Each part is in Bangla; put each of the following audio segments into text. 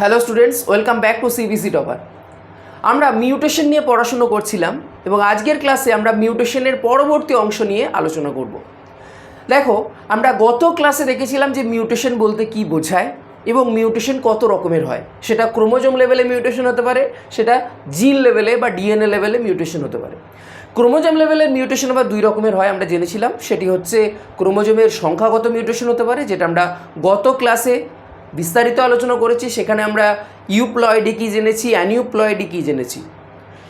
Hello students, welcome back to CBC topper আমরা মিউটেশন নিয়ে পড়াশুনো করছিলাম এবং আজকের ক্লাসে আমরা মিউটেশনের পরবর্তী অংশ নিয়ে আলোচনা করব। দেখো, আমরা গত ক্লাসে দেখেছিলাম যে মিউটেশন বলতে কি বোঝায় এবং মিউটেশন কত রকমের হয়। সেটা ক্রোমোজোম লেভেলে মিউটেশন হতে পারে, সেটা জিন লেভেলে বা ডিএনএ লেভেলে মিউটেশন হতে পারে। ক্রোমোজোম লেভেলের মিউটেশন আবার দুই রকমের হয়, আমরা জেনেছিলাম। সেটি হচ্ছে ক্রোমোজোমের সংখ্যাগত মিউটেশন হতে পারে, যেটা আমরা গত ক্লাসে বিস্তারিত আলোচনা করেছি, সেখানে আমরা ইউপ্লয়েডি কী জেনেছি অ্যানিউপ্লয়েডি কী জেনেছি।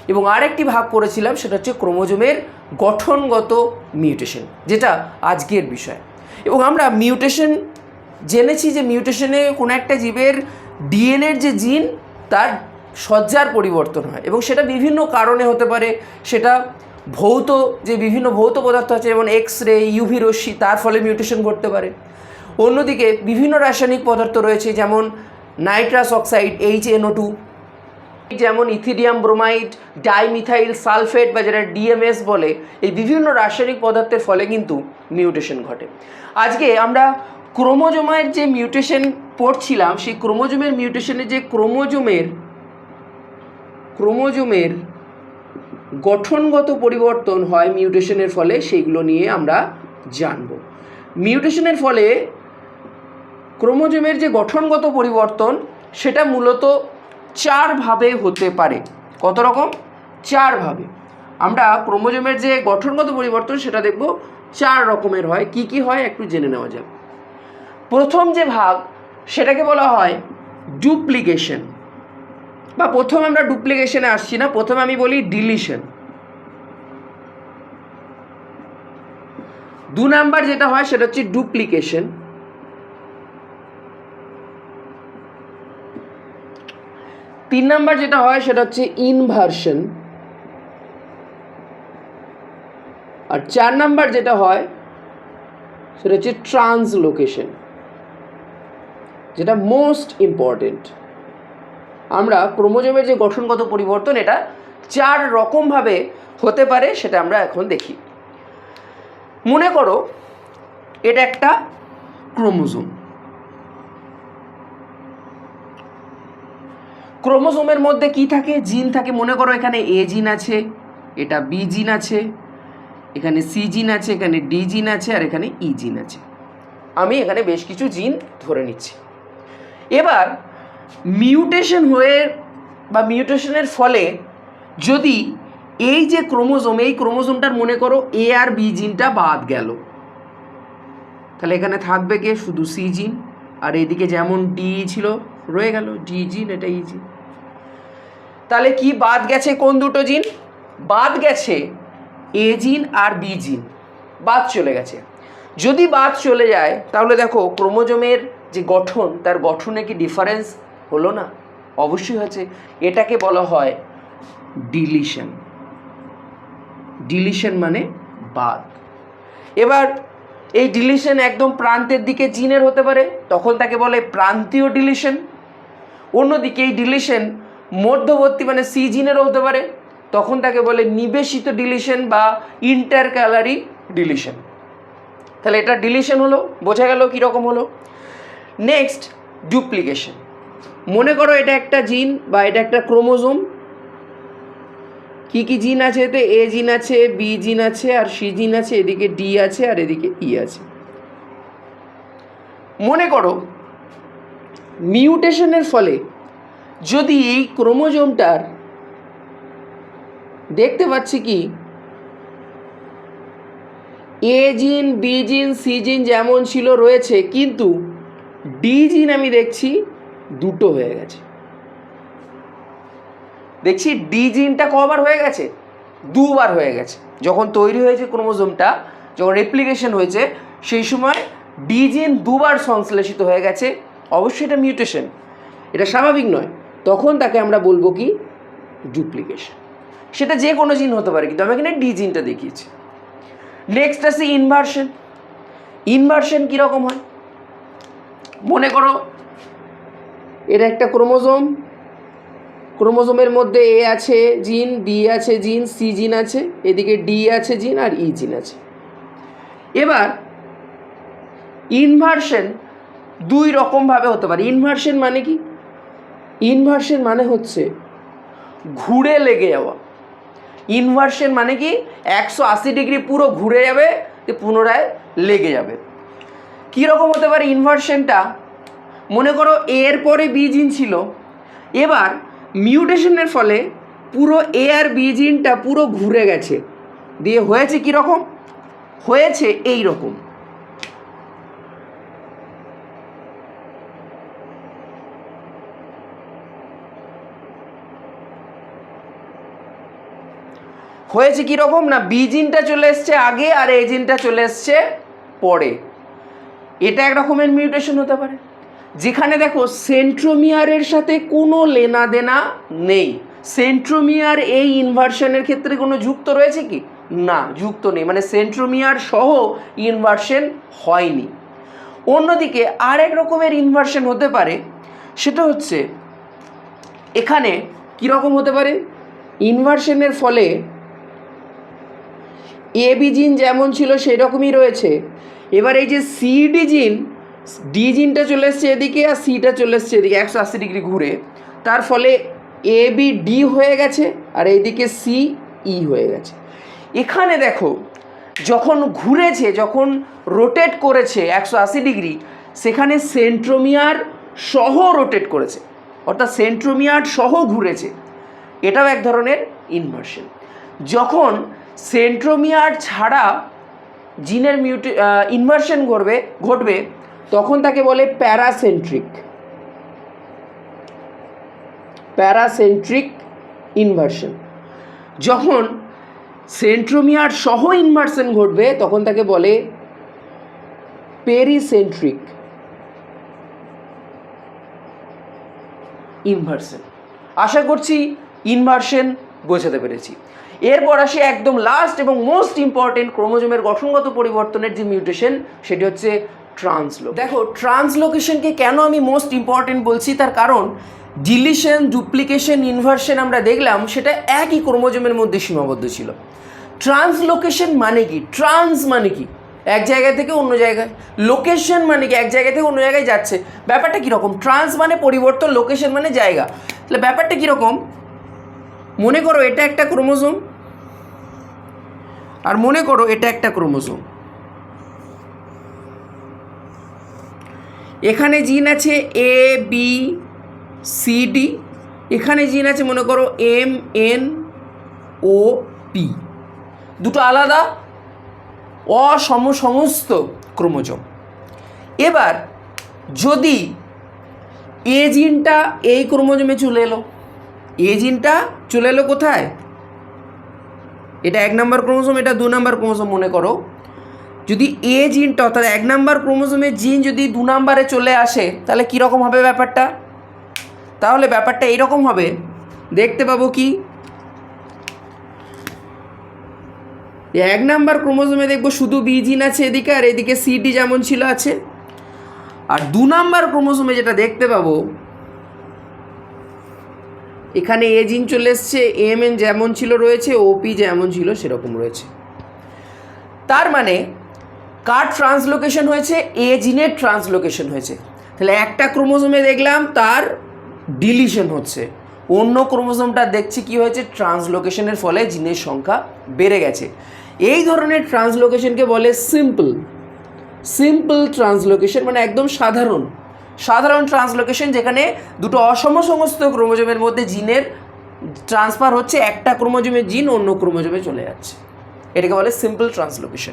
এবং আরেকটি ভাগ করেছিলাম, সেটা হচ্ছে ক্রোমোজোমের গঠনগত মিউটেশন, যেটা আজকের বিষয়। এবং আমরা মিউটেশন, জেনেছি যে মিউটেশনে কোনো একটা জীবের ডিএনএর যে জিন, তার সজ্জার পরিবর্তন হয়। এবং সেটা বিভিন্ন কারণে হতে পারে, সেটা ভৌত, যে বিভিন্ন ভৌত পদার্থ আছে, যেমন এক্স রে ইউভি রশ্মি, তার ফলে মিউটেশন ঘটতে পারে। অন্যদিকে বিভিন্ন রাসায়নিক পদার্থ রয়েছে, যেমন nitrous oxide H NO two যেমন ইথিডিয়াম ব্রোমাইড, ডাইমিথাইল সালফেট বা যেটা ডিএমএস বলে, এই বিভিন্ন রাসায়নিক পদার্থের ফলে কিন্তু মিউটেশন ঘটে। আজকে আমরা ক্রোমোজোমের যে মিউটেশন পড়ছিলাম, সেই ক্রোমোজোমের মিউটেশনে যে ক্রোমোজোমের ক্রোমোজোমের গঠনগত পরিবর্তন হয় মিউটেশনের ফলে, সেইগুলো নিয়ে আমরা জানব। মিউটেশনের ফলে ক্রোমোজোমের যে গঠনগত পরিবর্তন, সেটা মূলত চারভাবে হতে পারে। কত রকম? চারভাবে আমরা ক্রোমোজোমের যে গঠনগত পরিবর্তন, সেটা দেখব চার রকমের হয়। কি কি হয়, একটু জেনে নেওয়া যাক। প্রথম যে ভাগ, সেটাকে বলা হয় ডুপ্লিকেশন। বা প্রথম আমরা ডুপ্লিকেশনে আসছি না, প্রথমে আমি বলি ডিলিশন। দু নাম্বার যেটা হয়, সেটা হচ্ছে ডুপ্লিকেশন। তিন নাম্বার যেটা হয় সেটা হচ্ছে ইনভার্সন আর চার নাম্বার যেটা হয়, সেটা হচ্ছে ট্রান্সলোকেশন যেটা মোস্ট ইম্পর্টেন্ট আমরা ক্রোমোজোমের যে গঠনগত পরিবর্তন, এটা চার রকমভাবে হতে পারে, সেটা আমরা এখন দেখি। মনে করো, এটা একটা ক্রোমোজোম। ক্রোমোজোমের মধ্যে কি থাকে? জিন থাকে। মনে করো এখানে এ জিন আছে, এটা বি জিন আছে, এখানে সি জিন আছে, এখানে ডি জিন আছে, আর এখানে ই জিন আছে। আমি এখানে বেশ কিছু জিন ধরে নিচ্ছি। এবার, মিউটেশন হয়ে বা মিউটেশনের ফলে যদি এই যে ক্রোমোজোম, এই ক্রোমোজোমটার মনে করো এ আর বি জিনটা বাদ গেল, তাহলে এখানে থাকবে কে? শুধু সি জিন। আর এদিকে যেমন ডি ছিল, রয়ে গেল। ডি জিন, এটা ই জিন। তাহলে কি বাদ গেছে কোন দুটো জিন? বাদ গেছে এ জিন আর বি জিন। বাদ চলে গেছে। যদি বাদ চলে যায়, তাহলে দেখো ক্রোমোজোমের যে গঠন, তার গঠনে কি ডিফারেন্স হলো না? অবশ্যই হয়েছে। এটাকে বলা হয় ডিলিশন ডিলিশন মানে বাদ। এবার এই ডিলিশন একদম প্রান্তের দিকে জিনের হতে পারে, তখন তাকে বলে প্রান্তীয় ডিলিশন অন্যদিকে এই ডিলিশন মধ্যবর্তী মানে সিজিনেরও হতে পারে, তখন তাকে বলে নিবেশিত ডিলিশন বা ইন্টার ক্যালারি ডিলিশন। তাহলে এটা ডিলিশন হলো, বোঝা গেল কীরকম হলো? Next, duplication. মনে করো এটা একটা জিন বা এটা একটা ক্রোমোজোম। কি কি জিন আছে এতে? এ জিন আছে, বি জিন আছে, আর সি জিন আছে, এদিকে ডি আছে, আর এদিকে ই আছে। মনে করো, মিউটেশনের ফলে যদি এই ক্রোমোজোমটার দেখতে পাচ্ছি কি? এ জিন, বি জিন, সি জিন যেমন ছিল রয়েছে, কিন্তু ডি জিন আমি দেখছি দুটো হয়ে গেছে। দেখছি ডি জিনটা কবার হয়ে গেছে? দুবার হয়ে গেছে। যখন তৈরি হয়েছে ক্রোমোজোমটা, যখন রেপ্লিকেশন হয়েছে, সেই সময় ডি জিন দুবার সংশ্লেষিত হয়ে গেছে। অবশ্যই এটা মিউটেশন। এটা স্বাভাবিক নয়। তখন তাকে আমরা বলব কি? ডুপ্লিকেশন সেটা যে কোনো জিন হতে পারে, কিন্তু আমি এখানে ডি জিনটা দেখিয়েছি। নেক্সট আছে ইনভার্সন ইনভার্সন কীরকম হয়? মনে করো, এটা একটা ক্রোমোজোম। ক্রোমোজোমের মধ্যে এ আছে জিন বি আছে জিন সি জিন আছে, এদিকে ডি আছে জিন আর ই জিন আছে। এবার ইনভার্সন দুই রকমভাবে হতে পারে। ইনভার্সন মানে কি? ইনভার্সন মানে হচ্ছে ঘুরে লেগে যাওয়া। ইনভার্সন মানে কি? একশো আশি ডিগ্রি পুরো ঘুরে যাবে পুনরায় লেগে যাবে। কীরকম হতে পারে ইনভার্সনটা মনে করো এ এর পরে বি জিন ছিল, এবার মিউটেশনের ফলে পুরো এ আর পুরো ঘুরে গেছে। দিয়ে হয়েছে কীরকম? হয়েছে এই রকম হয়েছে কীরকম না, বি জিনটা চলে এসছে আগে আর এ জিনটা চলে এসছে পরে। এটা এক রকমের মিউটেশন হতে পারে। যেখানে দেখো, সেন্ট্রোমিয়ারের সাথে কোনো লেনা দেনা নেই। সেন্ট্রোমিয়ার এই ইনভার্সনের ক্ষেত্রে কোনো যুক্ত রয়েছে কি? না, যুক্ত নেই। মানে সেন্ট্রোমিয়ার সহ ইনভার্সন হয়নি। অন্যদিকে আর এক রকমের ইনভার্সন হতে পারে, সেটা হচ্ছে এখানে কীরকম হতে পারে? ইনভার্সনের ফলে এ বি জিন যেমন ছিল সেই রকমই রয়েছে। এবার এই যে সিডি জিন ডি জিনটা চলে এসছে এদিকে আর সিটা চলে এসছে এদিকে, একশো আশি ডিগ্রি ঘুরে। তার ফলে এ বি ডি হয়ে গেছে আর এইদিকে সি ই হয়ে গেছে। এখানে দেখো, যখন ঘুরেছে, যখন রোটেট করেছে একশো আশি ডিগ্রি, সেখানে সেন্ট্রোমিয়ার সহ রোটেট করেছে। অর্থাৎ সেন্ট্রোমিয়ার সহ ঘুরেছে। এটাও এক ধরনের ইনভার্সন যখন সেন্ট্রোমিয়ার ছাড়া জিনের মিউটে ইনভার্সন ঘটবে ঘটবে, তখন তাকে বলে প্যারাসেন্ট্রিক। প্যারাসেন্ট্রিক ইনভার্সন যখন সেন্ট্রোমিয়ার সহ ইনভার্সন ঘটবে, তখন তাকে বলে পেরিসেন্ট্রিক ইনভার্সন আশা করছি ইনভার্সন বোঝাতে পেরেছি। এরপর আসে একদম লাস্ট এবং মোস্ট ইম্পর্টেন্ট ক্রোমোজোমের গঠনগত পরিবর্তনের যে মিউটেশন সেটি হচ্ছে ট্রান্সলো দেখো ট্রান্সলোকেশনকে কেন আমি মোস্ট ইম্পর্টেন্ট বলছি? তার কারণ ডিলিশন ডুপ্লিকেশন ইনভার্সন আমরা দেখলাম, সেটা একই ক্রোমোজোমের মধ্যে সীমাবদ্ধ ছিল। ট্রান্সলোকেশন মানে কি? ট্রান্স মানে কি? এক জায়গা থেকে অন্য জায়গায়। লোকেশন মানে কি? এক জায়গা থেকে অন্য জায়গায় যাচ্ছে। ব্যাপারটা কীরকম? ট্রান্স মানে পরিবর্তন লোকেশন মানে জায়গা। তাহলে ব্যাপারটা কীরকম? মনে করো এটা একটা ক্রোমোজোম, আর মনে করো এটা একটা ক্রোমোজোম। এখানে জিন আছে এ বি সি ডি এখানে জিন আছে, মনে করো এম এন ও পি দুটো আলাদা অসম সমস্ত ক্রোমোজোম। এবার যদি এ জিনটা এই ক্রোমোজোমে চলে এলো এ জিনটা চলে এলো কোথায়? এটা এক নম্বর ক্রোমোজোম, এটা দু নম্বর ক্রোমোজোম মনে করো। যদি এ জিনটা অর্থাৎ এক নম্বর ক্রোমোজোমের জিন যদি দু নম্বরে চলে আসে, তাহলে কীরকম হবে ব্যাপারটা? তাহলে ব্যাপারটা এইরকম হবে। দেখতে পাবো কি? এক নাম্বার ক্রোমোজোমে দেখব শুধু বি জিন আছে এদিকে, আর এদিকে সিডি যেমন ছিল আছে। আর দু নাম্বার ক্রোমোজোমে যেটা দেখতে পাবো এখানে এ জিন চলে এসছে, এম এন যেমন ছিল রয়েছে ওপি যেমন ছিল সেরকম রয়েছে। তার মানে কার ট্রান্সলোকেশন হয়েছে? এ জিনের ট্রান্সলোকেশন হয়েছে। তাহলে একটা ক্রোমোজোমে দেখলাম, তার ডিলিশন হচ্ছে। অন্য ক্রোমোজোমটা দেখছি কি হয়েছে? ট্রান্সলোকেশনের ফলে জিনের সংখ্যা বেড়ে গেছে। এই ধরনের ট্রান্সলোকেশনকে বলে সিম্পল সিম্পল ট্রান্সলোকেশন মানে একদম সাধারণ। সাধারণ ট্রান্সলোকেশন যেখানে দুটো অসম সমস্ত ক্রোমোজোমের মধ্যে জিনের ট্রান্সফার হচ্ছে, একটা ক্রোমোজোমের জিন, অন্য ক্রোমোজোমে চলে যাচ্ছে। এটাকে বলে সিম্পল ট্রান্সলোকেশন।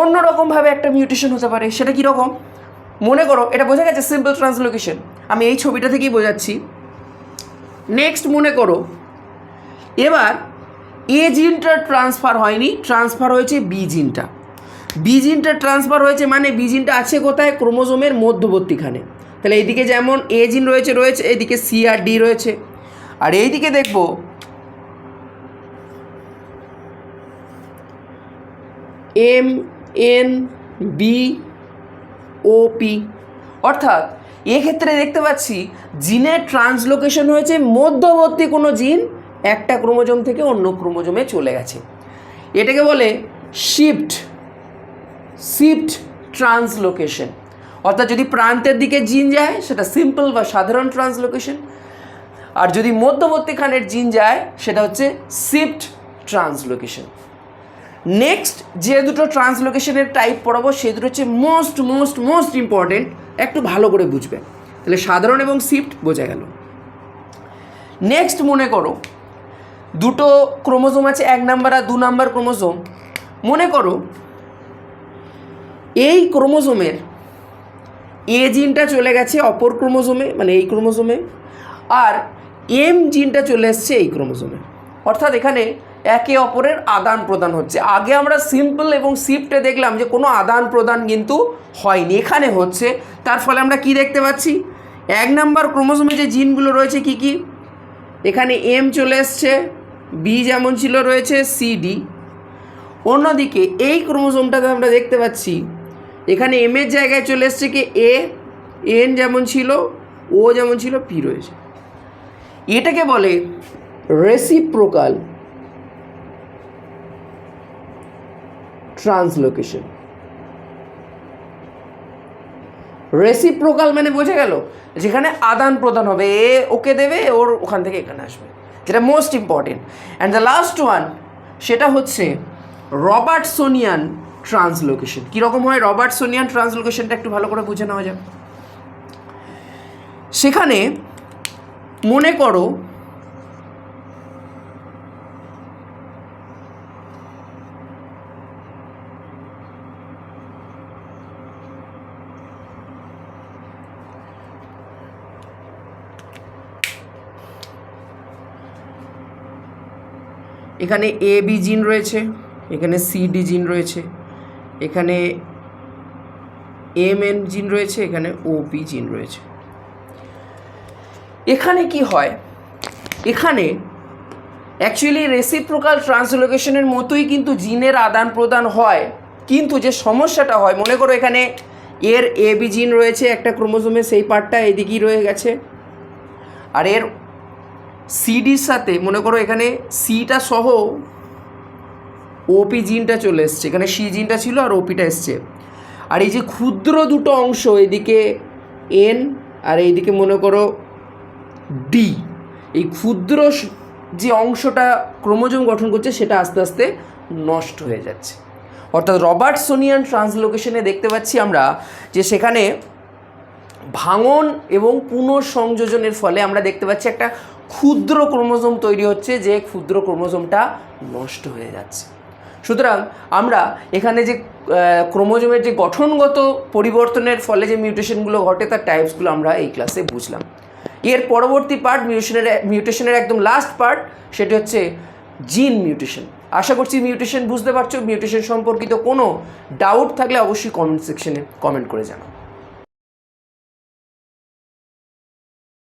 অন্যরকমভাবে একটা মিউটেশন হতে পারে, সেটা কীরকম? মনে করো, এটা বোঝা গেছে সিম্পল ট্রান্সলোকেশন। আমি এই ছবিটা থেকেই বোঝাচ্ছি। নেক্সট মনে করো, এবার এ জিনটা ট্রান্সফার হয়নি, ট্রান্সফার হয়েছে বি জিনটা। বি জিনটা ট্রান্সফার হয়েছে মানে বি জিনটা আছে কোথায়? ক্রোমোজোমের মধ্যবর্তীখানে। তাহলে এইদিকে যেমন এ জিন রয়েছে রয়েছে, এইদিকে সি আর ডি রয়েছে। আর এইদিকে দেখব M N B O P অর্থাৎ এক্ষেত্রে দেখতে পাচ্ছি জিনের ট্রান্সলোকেশন হয়েছে, মধ্যবর্তী কোনো জিন একটা ক্রোমোজোম থেকে অন্য ক্রোমোজোমে চলে গেছে। এটাকে বলে শিফট শিফট ট্রান্সলোকেশন। অর্থাৎ যদি প্রান্তের দিকে জিন যায়, সেটা সিম্পল বা সাধারণ ট্রান্সলোকেশন। আর যদি মধ্যবর্তীখানের জিন যায়, সেটা হচ্ছে শিফট ট্রান্সলোকেশন। নেক্সট যে দুটো ট্রান্সলোকেশনের টাইপ পড়াবো সে দুটো হচ্ছে মোস্ট মোস্ট মোস্ট ইম্পর্টেন্ট। একটু ভালো করে বুঝবে। তাহলে সাধারণ এবং শিফট বোঝা গেল। নেক্সট মনে করো, দুটো ক্রোমোজোম আছে, এক নাম্বার আর দু নাম্বার ক্রোমোজোম। মনে করো এই ক্রোমোজোমের এ জিনটা চলে গেছে অপর ক্রোমোজোমে মানে এই ক্রোমোজোমে, আর এম জিনটা চলে এসছে এই ক্রোমোজোমে। অর্থাৎ এখানে একে অপরের আদান প্রদান হচ্ছে। আগে আমরা সিম্পল এবং শিফটে দেখলাম যে কোনো আদান প্রদান কিন্তু হয়নি। এখানে হচ্ছে, তার ফলে আমরা কি দেখতে পাচ্ছি? এক নাম্বার ক্রোমোজোমে যে জিনগুলো রয়েছে কি কি? এখানে এম চলে এসছে, বি যেমন ছিল রয়েছে, সি ডি। অন্যদিকে এই ক্রোমোজোমটাতে আমরা দেখতে পাচ্ছি এখানে এম এর জায়গায় চলে এসছে কি এ এন যেমন ছিল ও যেমন ছিল পি রয়েছে। এটাকে বলে রেসিপ্রোকাল ট্রান্সলোকেশন রেসিপ্রোকাল মানে বোঝা গেল যেখানে আদান প্রদান হবে এ ওকে দেবে, ওর ওখান থেকে এখানে আসবে, যেটা most important and the last one সেটা হচ্ছে রবার্টসোনিয়ান ট্রান্সলোকেশন। কীরকম হয় রবার্টসোনিয়ান ট্রান্সলোকেশনটা একটু ভালো করে বুঝে নেওয়া যাক। সেখানে মনে করো এখানে এ বি জিন রয়েছে, এখানে সি ডি জিন রয়েছে। এখানে এম এন জিন রয়েছে, এখানে ও পি জিন রয়েছে। এখানে কি হয়? এখানে অ্যাকচুয়ালি রেসিপ্রোকাল ট্রান্সলোকেশনের মতোই কিন্তু জিনের আদান প্রদান হয়, কিন্তু যে সমস্যাটা হয়, মনে করো এখানে এর এ বি জিন রয়েছে, একটা ক্রোমোজোমে সেই পার্টটা এদিকেই রয়ে গেছে, আর এর সিডির সাথে, মনে করো এখানে সিটা সহ ওপি জিনটা চলে এসছে। এখানে সি জিনটা ছিল আর ওপিটা এসছে। আর এই যে ক্ষুদ্র দুটো অংশ, এদিকে এন আর এইদিকে মনে করো ডি এই ক্ষুদ্র যে অংশটা ক্রোমোজোম গঠন করছে, সেটা আস্তে আস্তে নষ্ট হয়ে যাচ্ছে। অর্থাৎ রবার্টসোনিয়ান ট্রান্সলোকেশনে দেখতে পাচ্ছি আমরা যে সেখানে ভাঙন এবং পুনঃসংযোজনের ফলে আমরা দেখতে পাচ্ছি একটা ক্ষুদ্র ক্রোমোজোম তৈরি হচ্ছে, যে ক্ষুদ্র ক্রোমোজোমটা নষ্ট হয়ে যাচ্ছে। সুতরাং আমরা এখানে যে ক্রোমোজোমের যে গঠনগত পরিবর্তনের ফলে যে মিউটেশনগুলো ঘটে, তার টাইপসগুলো আমরা এই ক্লাসে বুঝলাম। এর পরবর্তী পার্ট মিউটেশনের মিউটেশনের একদম লাস্ট পার্ট সেটা হচ্ছে জিন মিউটেশন আশা করছি মিউটেশন বুঝতে পারছ। মিউটেশন সম্পর্কিত কোনো ডাউট থাকলে অবশ্যই কমেন্ট সেকশনে কমেন্ট করে জানাও।